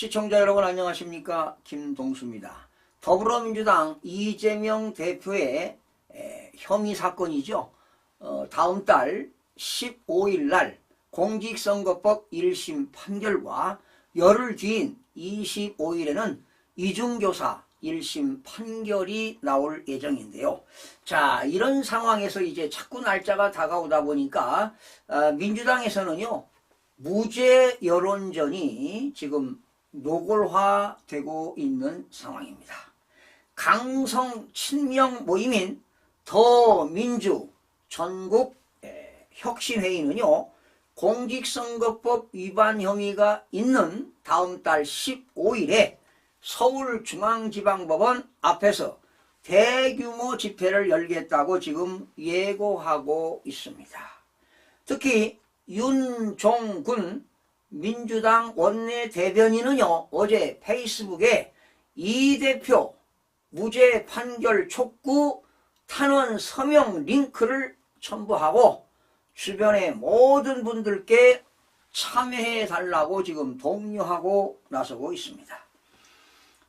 시청자 여러분 안녕하십니까 김동수입니다. 더불어민주당 이재명 대표의 에, 혐의 사건이죠. 어, 다음 달 15일 날 공직선거법 1심 판결과 열흘 뒤인 25일에는 이중교사 1심 판결이 나올 예정인데요. 자, 이런 상황에서 이제 자꾸 날짜가 다가오다 보니까 어, 민주당에서는요. 무죄 여론전이 지금 노골화되고 있는 상황입니다. 강성 친명 모임인 더민주 전국 에, 혁신회의는요, 공직선거법 위반 혐의가 있는 다음 달 15일에 서울중앙지방법원 앞에서 대규모 집회를 열겠다고 지금 예고하고 있습니다. 특히 윤종군 민주당 원내 대변인은요 어제 페이스북에 이 대표 무죄 판결 촉구 탄원 서명 링크를 첨부하고 주변의 모든 분들께 참여해 달라고 지금 독려하고 나서고 있습니다.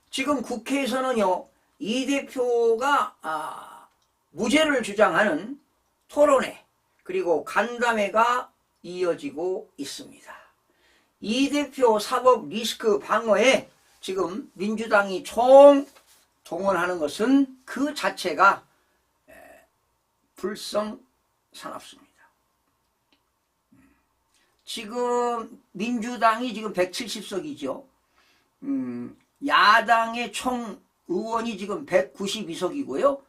지금 국회에서는요 이 대표가 아, 무죄를 주장하는 토론회 그리고 간담회가 이어지고 있습니다. 이 대표 사법 리스크 방어에 지금 민주당이 총 동원하는 것은 그 자체가 에, 불성사납습니다. 지금 민주당이 지금 170석이죠. 음, 야당의 총 의원이 지금 192석이고요.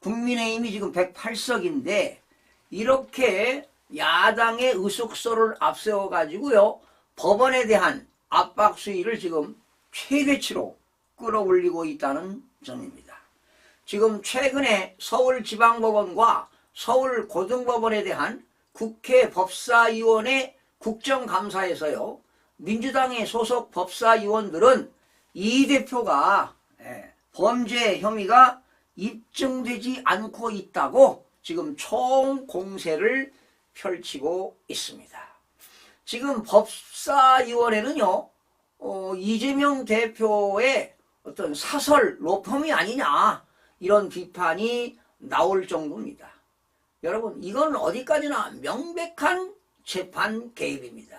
국민의힘이 지금 108석인데 이렇게 야당의 의석수를 앞세워 가지고요. 법원에 대한 압박 수위를 지금 최대치로 끌어올리고 있다는 점입니다. 지금 최근에 서울지방법원과 서울고등법원에 대한 국회 법사위원회 국정감사에서요. 민주당의 소속 법사위원들은 이 대표가 예, 범죄 혐의가 입증되지 않고 있다고 지금 총공세를 펼치고 있습니다. 지금 법사위원회는요, 어, 이재명 대표의 어떤 사설 로펌이 아니냐, 이런 비판이 나올 정도입니다. 여러분, 이건 어디까지나 명백한 재판 개입입니다.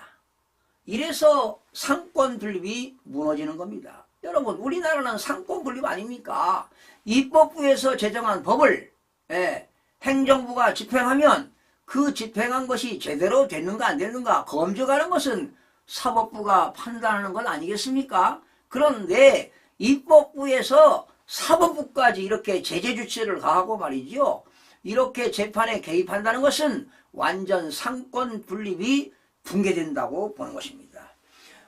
이래서 상권 분립이 무너지는 겁니다. 여러분, 우리나라는 상권 분립 아닙니까? 입법부에서 제정한 법을, 예, 행정부가 집행하면 그 집행한 것이 제대로 됐는가 안 됐는가 검증하는 것은 사법부가 판단하는 것 아니겠습니까? 그런데 입법부에서 사법부까지 이렇게 제재 주체를 가하고 말이죠. 이렇게 재판에 개입한다는 것은 완전 상권 분립이 붕괴된다고 보는 것입니다.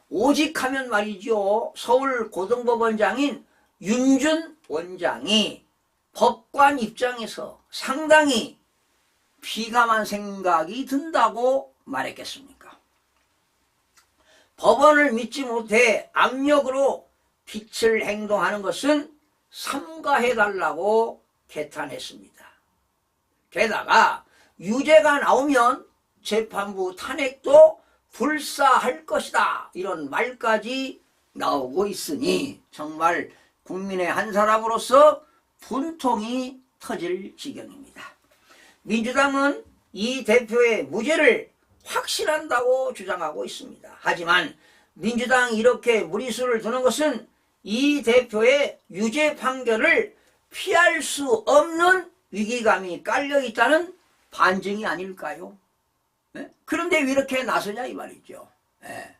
오직 하면 말이죠. 서울 고등법원장인 윤준 원장이 법관 입장에서 상당히 비감한 생각이 든다고 말했겠습니까? 법원을 믿지 못해 압력으로 빛을 행동하는 것은 삼가해달라고 개탄했습니다. 게다가 유죄가 나오면 재판부 탄핵도 불사할 것이다. 이런 말까지 나오고 있으니 정말 국민의 한 사람으로서 분통이 터질 지경입니다. 민주당은 이 대표의 무죄를 확신한다고 주장하고 있습니다. 하지만 민주당이 이렇게 무리수를 두는 것은 이 대표의 유죄 판결을 피할 수 없는 위기감이 깔려 있다는 반증이 아닐까요? 네? 그런데 왜 이렇게 나서냐 이 말이죠. 네.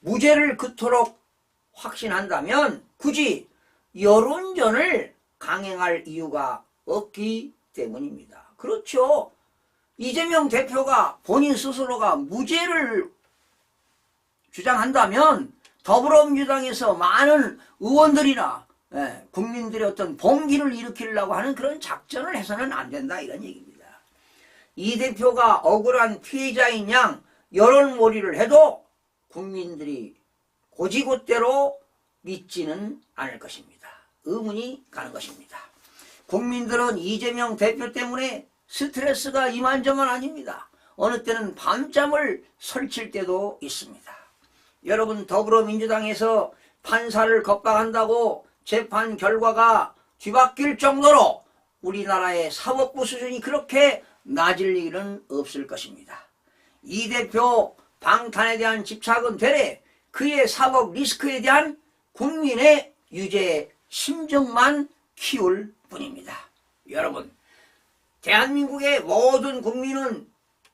무죄를 그토록 확신한다면 굳이 여론전을 강행할 이유가 없기 때문입니다. 그렇죠. 이재명 대표가 본인 스스로가 무죄를 주장한다면 더불어민주당에서 많은 의원들이나 예, 국민들의 어떤 봉기를 일으키려고 하는 그런 작전을 해서는 안 된다 이런 얘기입니다. 이 대표가 억울한 피해자인 양 여론몰이를 해도 국민들이 고지곳대로 믿지는 않을 것입니다. 의문이 가는 것입니다. 국민들은 이재명 대표 때문에 스트레스가 이만저만 아닙니다. 어느 때는 밤잠을 설칠 때도 있습니다. 여러분 더불어민주당에서 판사를 겁박한다고 재판 결과가 뒤바뀔 정도로 우리나라의 사법부 수준이 그렇게 낮을 일은 없을 것입니다. 이 대표 방탄에 대한 집착은 되레 그의 사법 리스크에 대한 국민의 유죄 심정만 키울 뿐입니다. 여러분, 대한민국의 모든 국민은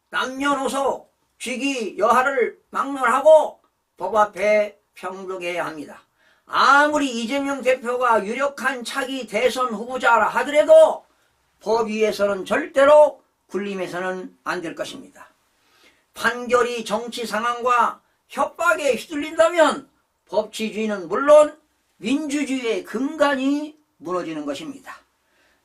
남녀노소 쥐기 여하를 막론하고 법 앞에 평등해야 합니다. 아무리 이재명 대표가 유력한 차기 대선 후보자라 하더라도 법 위에서는 절대로 군림해서는 안 될 것입니다. 판결이 정치 상황과 협박에 휘둘린다면 법치주의는 물론 민주주의의 근간이 무너지는 것입니다.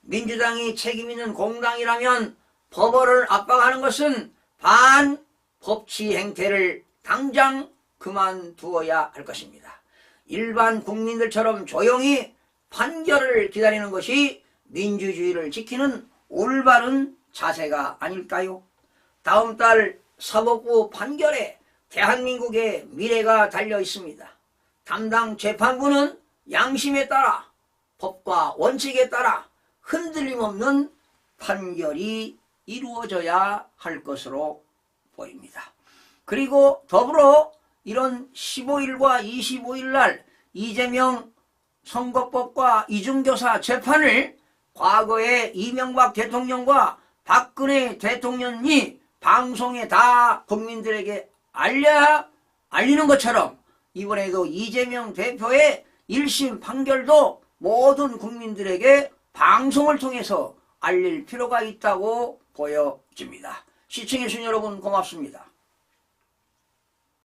민주당이 책임있는 공당이라면 법원을 압박하는 것은 반 법치 행태를 당장 그만두어야 할 것입니다. 일반 국민들처럼 조용히 판결을 기다리는 것이 민주주의를 지키는 올바른 자세가 아닐까요? 다음 달 사법부 판결에 대한민국의 미래가 달려 있습니다. 담당 재판부는 양심에 따라 법과 원칙에 따라 흔들림 없는 판결이 이루어져야 할 것으로 보입니다. 그리고 더불어 이런 15일과 25일 날 이재명 선거법과 이중교사 재판을 과거에 이명박 대통령과 박근혜 대통령이 방송에 다 국민들에게 알려야 알리는 것처럼 이번에도 이재명 대표의 1심 판결도 모든 국민들에게 방송을 통해서 알릴 필요가 있다고 보여집니다. 시청해주신 여러분 고맙습니다.